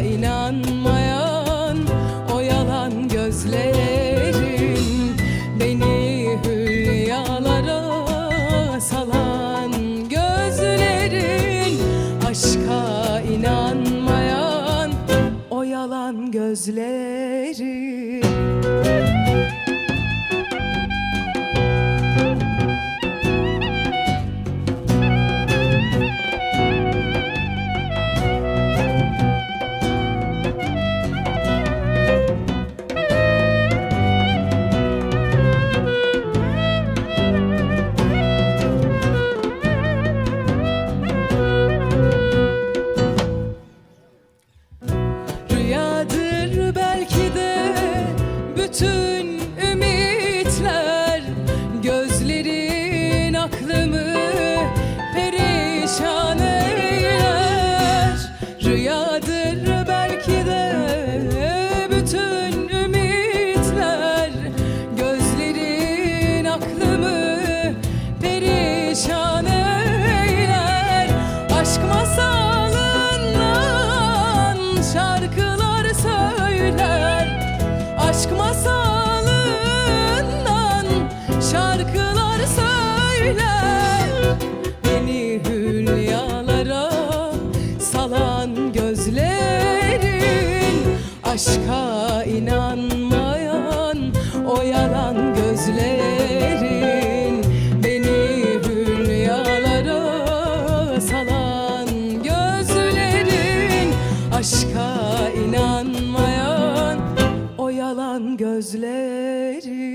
İnanmayan o yalan gözlerin Beni hülyalara salan gözlerin Aşka inanmayan o yalan gözlerin söyler Aşk masalından şarkılar söyler. Beni hülyalara salan gözlerin Aşka inanmayan o yalan gözlerin gözlerin